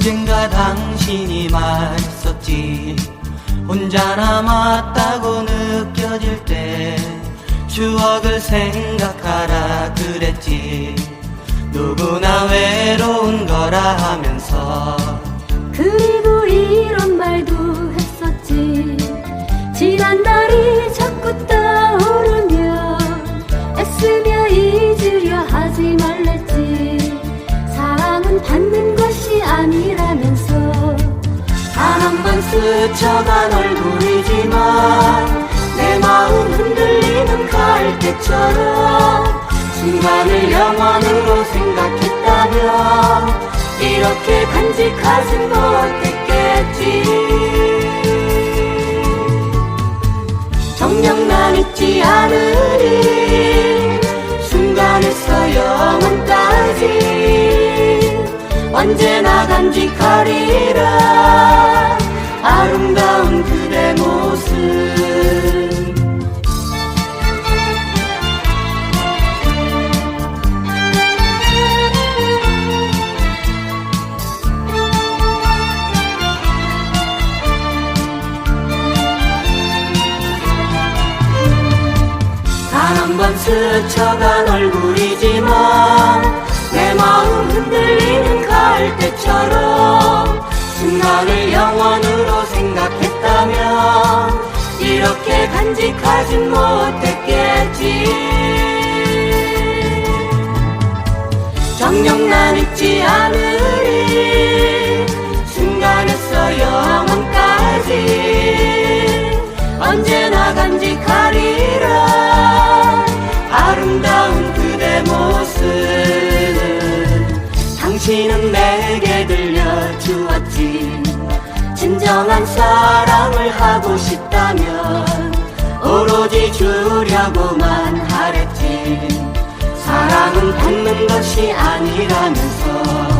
언젠가 당신이 말했었지. 혼자 남았다고 느껴질 때 추억을 생각하라 그랬지. 누구나 외로운 거라 하면서 그 스쳐간 얼굴이지만 내 마음 흔들리는 갈대처럼 순간을 영원으로 생각했다면 이렇게 간직하진 못했겠지. 정녕 난 잊지 않으리 순간에서 영원까지. 언제나 간직하리라 한번 스쳐간 얼굴이지만 내 마음 흔들리는 갈대처럼 순간을 영원으로 생각했다면 이렇게 간직하진 못했겠지. 정녕 난 잊지 당신은 내게 들려주었지. 진정한 사랑을 하고 싶다면 오로지 주려고만 하랬지. 사랑은 받는 것이 아니라면서